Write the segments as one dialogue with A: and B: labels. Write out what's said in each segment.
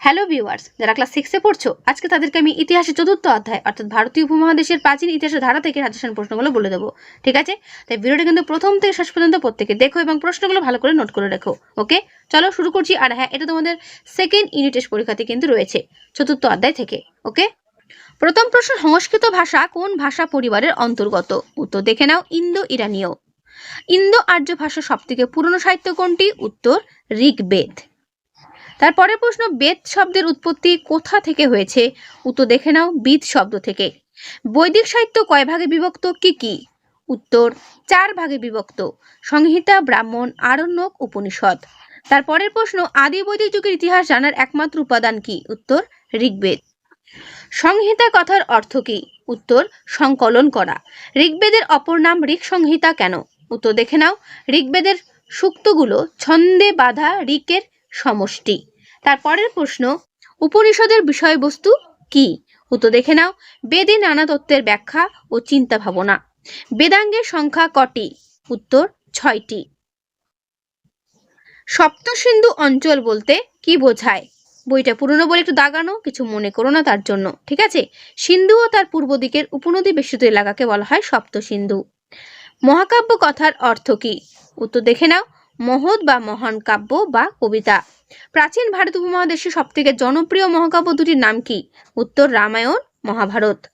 A: Hello viewers যারা class সিক্সে পড়ছো, আজকে তাদেরকে আমি ইতিহাসের চতুর্থ অধ্যায়, অর্থাৎ ভারতীয় উপমহাদেশের প্রাচীন ইতিহাসের ধারা থেকে সাজেশন প্রশ্নগুলো বলে দেবো। ঠিক আছে? তাই ভিডিওটা কিন্তু প্রথম থেকে শেষ পর্যন্ত প্রত্যেকে দেখো এবং প্রশ্নগুলো ভালো করে নোট করে রেখো ওকে চলো শুরু করছি। আর হ্যাঁ এটা তোমাদের সেকেন্ড ইউনিট টেস্ট পরীক্ষাতে কিন্তু রয়েছে, চতুর্থ অধ্যায় থেকে ওকে প্রথম প্রশ্ন, সংস্কৃত ভাষা কোন ভাষা পরিবারের অন্তর্গত? উত্তর দেখে নাও ইন্দো ইরানীয় ইন্দো আর্য ভাষা সবথেকে পুরনো সাহিত্য কোনটি? উত্তর ঋগ্বেদ। তারপরের প্রশ্ন, বেদ শব্দের উৎপত্তি কোথা থেকে হয়েছে? উত্তর দেখে নাও, বিদ শব্দ থেকে। বৈদিক সাহিত্য কয় ভাগে বিভক্ত, কি কি? উত্তর, চার ভাগে বিভক্ত, সংহিতা, ব্রাহ্মণ, আরণ্যক, উপনিষদ। তারপরের প্রশ্ন, আদি বৈদিক যুগের ইতিহাস জানার একমাত্র উপাদান কি? উত্তর, ঋগ্বেদ। সংহিতা কথার অর্থ কি? উত্তর, সংকলন করা। ঋগ্বেদের অপর নাম ঋক সংহিতা কেন? উত্তর দেখে নাও, ঋগ্বেদের সূক্তগুলো ছন্দে বাঁধা ঋকের সমষ্টি। তারপরের প্রশ্ন, উপনিষদের বিষয়বস্তু কি? উত্তর দেখে নাও, বেদে নানা তত্ত্বের ব্যাখ্যা ও চিন্তা ভাবনা বেদাঙ্গের সংখ্যা কটি? উত্তর, ছয়টি। সপ্তসিন্ধু অঞ্চল বলতে কি বোঝায়? বইটা পুরনো বলে একটু দাগানো, কিছু মনে করো না তার জন্য, ঠিক আছে? সিন্ধু ও তার পূর্ব দিকের উপনদী বেষ্টিত এলাকাকে বলা হয় সপ্তসিন্ধু। মহাকাব্য কথার অর্থ কি? উত্তর দেখে নাও, মহৎ বা মহান কাব্য বা কবিতা। প্রাচীন ভারত উপমহাদেশে সবথেকে জনপ্রিয় মহাকাব্য দুটির নাম কি? উত্তর রামায়ণ, মহাভারত।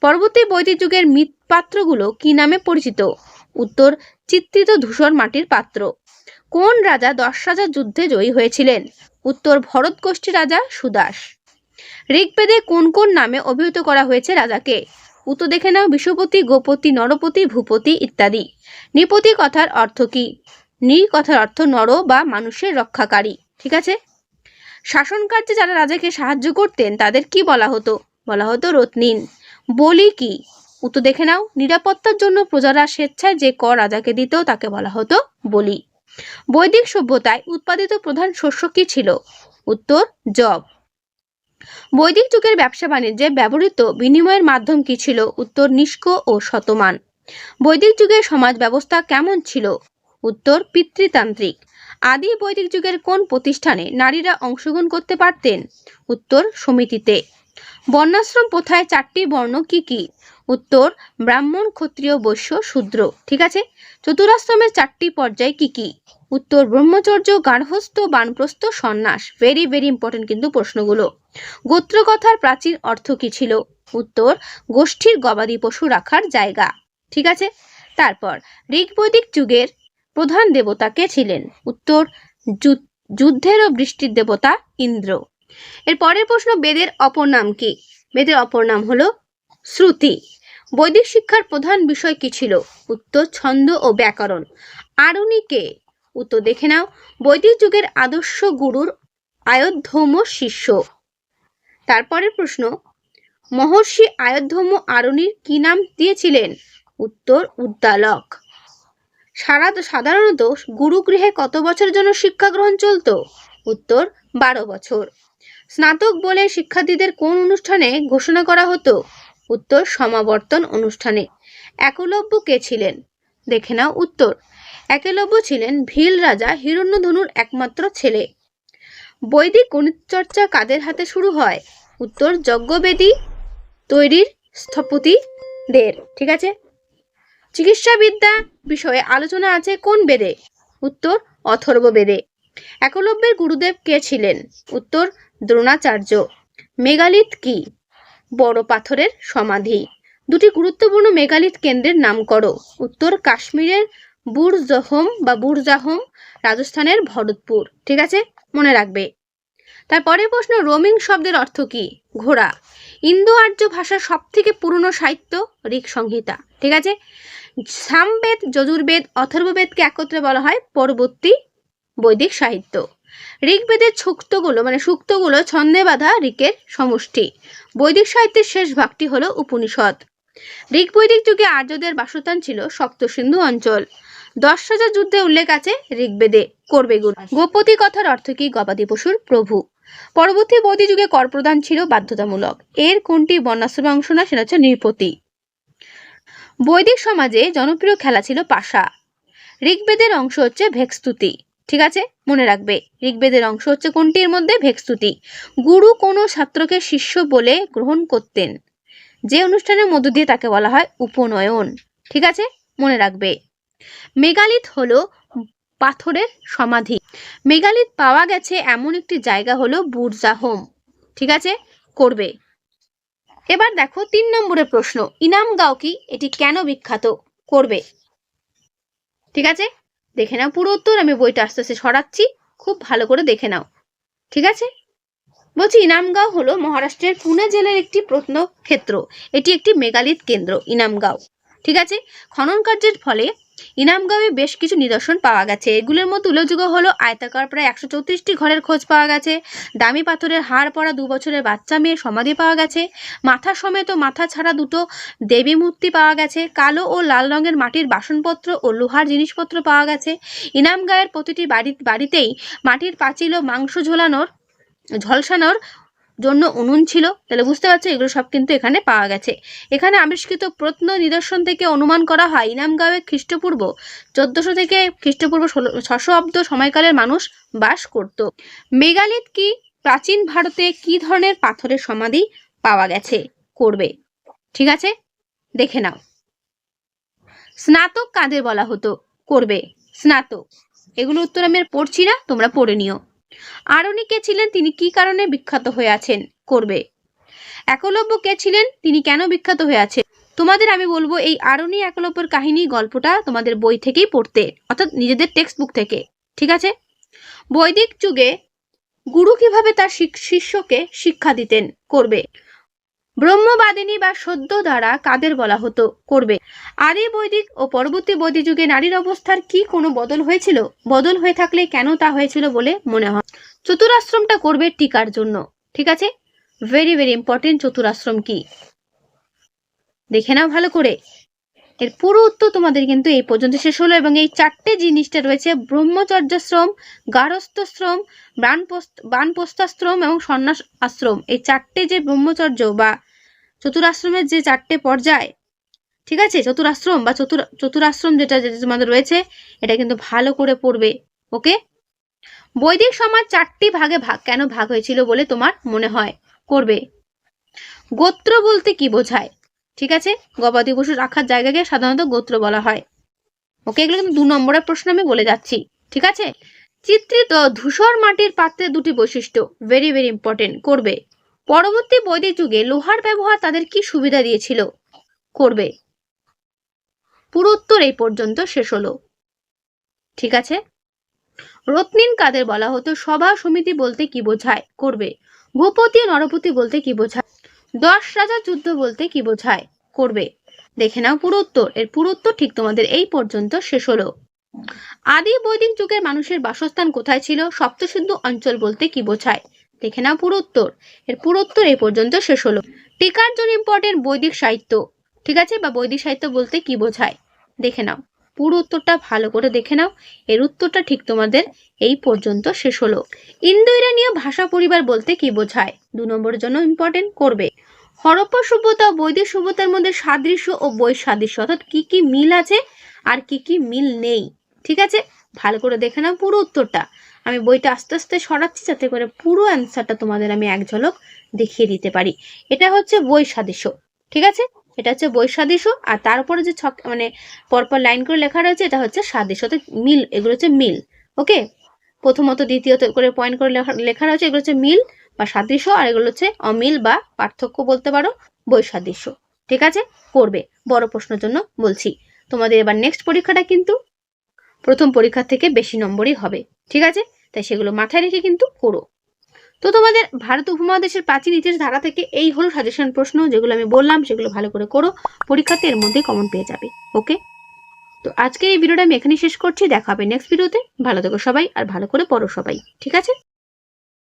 A: পরবর্তী বৈদিক যুগের মৃৎপাত্রগুলো কি নামে পরিচিত? উত্তর, চিত্রিত ধূসর মাটির পাত্র। কোন রাজা দশ রাজার যুদ্ধে জয়ী হয়েছিলেন? উত্তর, ভরত গোষ্ঠী রাজা সুদাস। ঋগ্বেদে কোন কোন নামে অভিহিত করা হয়েছে রাজাকে? উত্তর দেখে নাও বিশ্বপতি গোপতি, নরপতি, ভূপতি ইত্যাদি। নৃপতি কথার অর্থ কি? নৃ কথার অর্থ নর বা মানুষের রক্ষাকারী। ঠিক আছে? শাসন কার্যে যারা রাজাকে সাহায্য করতেন, তাদের কি বলা হতো? বলা হতো রত্নিন। বলি কি? উত্তর দেখে নাও। নিরাপত্তার জন্য প্রজারা স্বেচ্ছায় যে কর রাজাকে দিত, তাকে বলা হতো বলি। বৈদিক সভ্যতায় উৎপাদিত প্রধান শস্য কি ছিল? উত্তর, জব। বৈদিক যুগের ব্যবসা বাণিজ্যে ব্যবহৃত বিনিময়ের মাধ্যম কি ছিল? উত্তর, নিষ্ক ও শতমান। বৈদিক যুগের সমাজ ব্যবস্থা কেমন ছিল? উত্তর, পিতৃতান্ত্রিক। আদি বৈদিক যুগের কোন প্রতিষ্ঠানে নারীরা অংশগ্রহণ করতে পারতেন? উত্তর, সমিতিতে। বর্ণাশ্রম প্রথায় চারটি বর্ণ কি কি? উত্তর, ব্রাহ্মণ, ক্ষত্রিয়, বৈশ্য, শূদ্র। ঠিক আছে? চতুরাশ্রমের চারটি পর্যায় কি কি? উত্তর, ব্রহ্মচর্য গার্হস্থ বানপ্রস্থ, সন্ন্যাস। ভেরি ভেরি ইম্পর্টেন্ট কিন্তু প্রশ্নগুলো। গোত্রকথার প্রাচীন অর্থ কি ছিল? উত্তর, গোষ্ঠীর গবাদি পশু রাখার জায়গা। ঠিক আছে? তারপর ঋগ বৈদিক যুগের প্রধান দেবতা কে ছিলেন। উত্তর যুদ্ধের ও বৃষ্টির দেবতা ইন্দ্র। এর পরের প্রশ্ন, বেদের অপর নাম কি? বেদের অপর নাম হলো শ্রুতি। বৈদিক শিক্ষার প্রধান বিষয় কি ছিল? উত্তর, ছন্দ ও ব্যাকরণ। আরণিকে উত্তর দেখে নাও। বৈদিক যুগের আদর্শ গুরুর আয়োধ্যম শিষ্য। তারপরের প্রশ্ন, মহর্ষি আয়োধ্যম আরণির কি নাম দিয়েছিলেন? উত্তর, উদ্দালক। সারা সাধারণত গুরুগৃহে কত বছরের জন্য শিক্ষা গ্রহণ চলতো? উত্তর, বারো বছর। স্নাতক বলে শিক্ষার্থীদের কোন অনুষ্ঠানে ঘোষণা করা হতো? উত্তর, সমাবর্তন অনুষ্ঠানে। একলব্য কে ছিলেন? দেখে নাও উত্তর। একলব্য ছিলেন ভিল রাজা হিরণ্যধনুর একমাত্র ছেলে। বৈদিক গণিত চর্চা কাদের হাতে শুরু হয়? উত্তর, যজ্ঞবেদী তৈরির স্থপতিদের। ঠিক আছে? চিকিৎসাবিদ্যা বিষয়ে আলোচনা আছে কোন বেদে? উত্তর, অথর্ব বেদে। একলব্যের গুরুদেব কে ছিলেন? উত্তর, দ্রোণাচার্য। মেগালিথ কি? বড় পাথরের সমাধি। দুটি গুরুত্বপূর্ণ মেগালিথ কেন্দ্রের নাম করো উত্তর, কাশ্মীরের বুরজহম বা বুরজাহম রাজস্থানের ভরতপুর। ঠিক আছে? মনে রাখবে। তারপরের প্রশ্ন, রোমিং শব্দের অর্থ কি? ঘোড়া। ইন্দো আর্য ভাষার সব থেকে পুরনো সাহিত্য ঋক সংহিতা ঠিক আছে? সামবেদ যজুর্বেদ অথর্ববেদকে একত্রে বলা হয় পরবর্তী বৈদিক সাহিত্য। ঋগ্বেদের সুক্তগুলো মানে সুক্তগুলো ছন্দে বাঁধা ঋকের সমষ্টি। বৈদিক সাহিত্যের শেষ ভাগটি হলো উপনিষদ। ঋগ বৈদিক যুগে আর্যদের বাসস্থান ছিল সপ্তসিন্ধু অঞ্চল। দশ হাজার যুদ্ধে উল্লেখ আছে ঋগ্বেদে। করবে গুরু। গোপতি কথার অর্থ কি? গবাদি পশুর প্রভু। পরবর্তী বৈদিক যুগে কর প্রদান ছিল বাধ্যতামূলক। এর কোনটি বর্ণাশ্রমে অংশ না সেটা হচ্ছে নৃপতি। বৈদিক সমাজে জনপ্রিয় খেলা ছিল পাশা। ঋগ্বেদের অংশ হচ্ছে ভেক্সতুতি। ঠিক আছে? মনে রাখবে। ঋগ্বেদের অংশ হচ্ছে কোনটির মধ্যে? ভেক্সতুতি। গুরু কোনো ছাত্রকে শিষ্য বলে গ্রহণ করতেন। যে অনুষ্ঠানের মধ্য দিয়ে তাকে বলা হয় উপনয়ন। ঠিক আছে? মনে রাখবে। মেগালিথ হলো পাথরের সমাধি। মেগালিথ পাওয়া গেছে এমন একটি জায়গা হলো বুরজাহোম। ঠিক আছে? করবে। এবার দেখো তিন নম্বরের প্রশ্ন, ইনামগাঁও কি এটি কেন বিখ্যাত? করবে। ঠিক আছে? দেখে নাও পুরো উত্তর, আমি বইটা আস্তে আস্তে সরাচ্ছি, খুব ভালো করে দেখে নাও। ঠিক আছে? বলছি ইনামগাঁও হলো মহারাষ্ট্রের পুনে জেলার একটি প্রত্নক্ষেত্র, এটি একটি মেগালিথ কেন্দ্র, ইনামগাঁও। ঠিক আছে? খনন কার্যের ফলে ইনামগাঁওয়ে বেশ কিছু নিদর্শন পাওয়া গেছে। এগুলোর মধ্যে উল্লেখযোগ্য হলো আয়তাকার প্রায় একশো চৌত্রিশটি ঘরের খোঁজ পাওয়া গেছে, দামি পাথরের হাড় পড়া দু বছরের বাচ্চা মেয়ের সমাধি পাওয়া গেছে, মাথা সমেত মাথা ছাড়া দুটো দেবী মূর্তি পাওয়া গেছে, কালো ও লাল রঙের মাটির বাসনপত্র ও লোহার জিনিসপত্র পাওয়া গেছে। ইনামগাঁয়ের প্রতিটি বাড়ি, বাড়িতেই মাটির পাঁচিল ও মাংস ঝোলানোর, ঝলসানোর জন্য উনুন ছিল, তাহলে বুঝতে পারছ এগুলো সব কিন্তু এখানে পাওয়া গেছে। এখানে আবিষ্কৃত প্রত্ন নিদর্শন থেকে অনুমান করা হয় ইনামগাঁওয়ে খ্রিস্টপূর্ব, চোদ্দশো থেকে খ্রিস্টপূর্ব ষোলো, ছশো অব্দ সময়কালের মানুষ বাস করত। মেগালিথ কি প্রাচীন ভারতে কি ধরনের পাথরের সমাধি পাওয়া গেছে করবে? ঠিক আছে? দেখে নাও। স্নাতক কাদের বলা হতো? করবে। স্নাতক। এগুলো উত্তর আমি পড়ছি না, তোমরা পড়ে নিও। আরণি কে ছিলেন? তিনি কি কারণে বিখ্যাত হয়ে আছেন? করবে। একলব্য কে ছিলেন? তিনি কেন বিখ্যাত হয়ে আছেন? তোমাদের আমি বলব, এই আরণি একলব্যের কাহিনী, গল্পটা তোমাদের বই থেকেই পড়তে, অর্থাৎ নিজেদের টেক্সট বুক থেকে, ঠিক আছে? বৈদিক যুগে গুরু কীভাবে তার শিষ্যকে শিক্ষা দিতেন? করবে। ব্রহ্মবাদিনী বা সদ্য দ্বারা কাদের বলা হতো, করবে। আদি বৈদিক ও পরবর্তী বৈদিক যুগে নারীর অবস্থার কি কোনো বদল হয়েছিল? বদল হয়ে থাকলে কেন তা হয়েছিল বলে মনে হয়। চতুরাশ্রমটা করবে টিকার জন্য। ঠিক আছে? ভেরি ভেরি ইম্পর্টেন্ট চতুরাশ্রম কি? দেখে নাও ভালো করে। এর পুরো উত্তর তোমাদের কিন্তু এই পর্যন্ত শেষ হলো এবং এই চারটে জিনিসটা রয়েছে ব্রহ্মচর্যাশ্রম গারস্থশ্রম বানপোস্ত বানপ্রস্থাশ্রম এবং সন্ন্যাস আশ্রম এই চারটে যে ব্রহ্মচর্য বা চতুরাশ্রমের যে চারটে পর্যায়, ঠিক আছে? চতুরাশ্রম বা চতুর, চতুরাশ্রম যেটা যেটা তোমাদের রয়েছে, এটা কিন্তু ভালো করে পড়বে, ওকে? বৈদিক সমাজ চারটি ভাগে ভাগ কেন ভাগ হয়েছিল বলে তোমার মনে হয়? করবে। গোত্র বলতে কি বোঝায়? ঠিক আছে? গবাদি পশু রাখার জায়গাকে সাধারণত গোত্র বলা হয়। ওকে? এগুলো কিন্তু দু নম্বরের প্রশ্ন আমি বলে যাচ্ছি, ঠিক আছে? চিত্রিত ধূসর মাটির পাত্রে দুটি বৈশিষ্ট্য ভেরি ভেরি ইম্পর্টেন্ট করবে। পরবর্তী বৈদিক যুগে লোহার ব্যবহার তাদের কি সুবিধা দিয়েছিল? করবে। পুরো উত্তর এই পর্যন্ত শেষ হলো। ঠিক আছে? রত্নিন কাদের বলা হতো, সভা সমিতি বলতে কি বোঝায়? করবে। ভূপতি ও নরপতি বলতে কি বোঝায়? দশ রাজা যুদ্ধ বলতে কি বোঝায়? করবে। দেখে নাও পুরো উত্তর। এর পুরো উত্তর ঠিক তোমাদের এই পর্যন্ত শেষ হলো। আদি বৈদিক যুগের মানুষের বাসস্থান কোথায় ছিল? সপ্তসিন্ধু অঞ্চল বলতে কি বোঝায়? দেখে নাও পুরো উত্তর। এর পুরোত্তর এই পর্যন্ত শেষ হলো। টিকার জন্য ইম্পর্টেন্ট বৈদিক সাহিত্য। ঠিক আছে? বা বৈদিক সাহিত্য বলতে কি বোঝায়? দেখে নাও। পুরো উত্তরটা ভালো করে দেখে নাও। এর উত্তরটা ঠিক তোমাদের এই পর্যন্ত শেষ হলো। ইন্দো ইরানীয় ভাষা পরিবার বলতে কি বোঝায়? দু নম্বরের জন্য ইম্পর্টেন্ট করবে। হরপ্পা সভ্যতা বৈদিক সভ্যতার মধ্যে সাদৃশ্য ও বৈসাদৃশ্য অর্থাৎ কি কি মিল আছে আর কি কি মিল নেই। ঠিক আছে? ভালো করে দেখে নাও পুরো উত্তরটা। আমি বইটা আস্তে আস্তে সরাচ্ছি যাতে করে পুরো অ্যান্সারটা তোমাদের আমি এক ঝলক দেখিয়ে দিতে পারি। এটা হচ্ছে বই সাদৃশ্য, ঠিক আছে? এটা হচ্ছে বৈসাদৃশ্য আর তারপরে যে ছক মানে পরপর লাইন করে লেখা রয়েছে এটা হচ্ছে সাদৃশ্য মিল, এগুলো হচ্ছে মিল, ওকে? প্রথমত দ্বিতীয়ত করে পয়েন্ট করে লেখা রয়েছে, এগুলো হচ্ছে মিল বা সাদৃশ্য আর এগুলো হচ্ছে অমিল বা পার্থক্য বলতে পারো বৈসাদৃশ্য ঠিক আছে? করবে, বড় প্রশ্নের জন্য বলছি। তোমাদের এবার নেক্সট পরীক্ষাটা কিন্তু প্রথম পরীক্ষা থেকে বেশি নম্বরই হবে, ঠিক আছে? তাই সেগুলো মাথায় রেখে কিন্তু করো। তো তোমাদের ভারত উপমহাদেশের প্রাচীন ইতিহাস ধারা থেকে এই হলো সাজেশন প্রশ্ন, যেগুলো আমি বললাম, সেগুলো ভালো করে করো। পরীক্ষাতে এর মধ্যে কমন পেয়ে যাবে ওকে তো আজকে এই ভিডিওটা আমি এখানেই শেষ করছি, দেখা হবে নেক্সট ভিডিওতে ভালো থেকো সবাই, আর ভালো করে পড়ো সবাই, ঠিক আছে?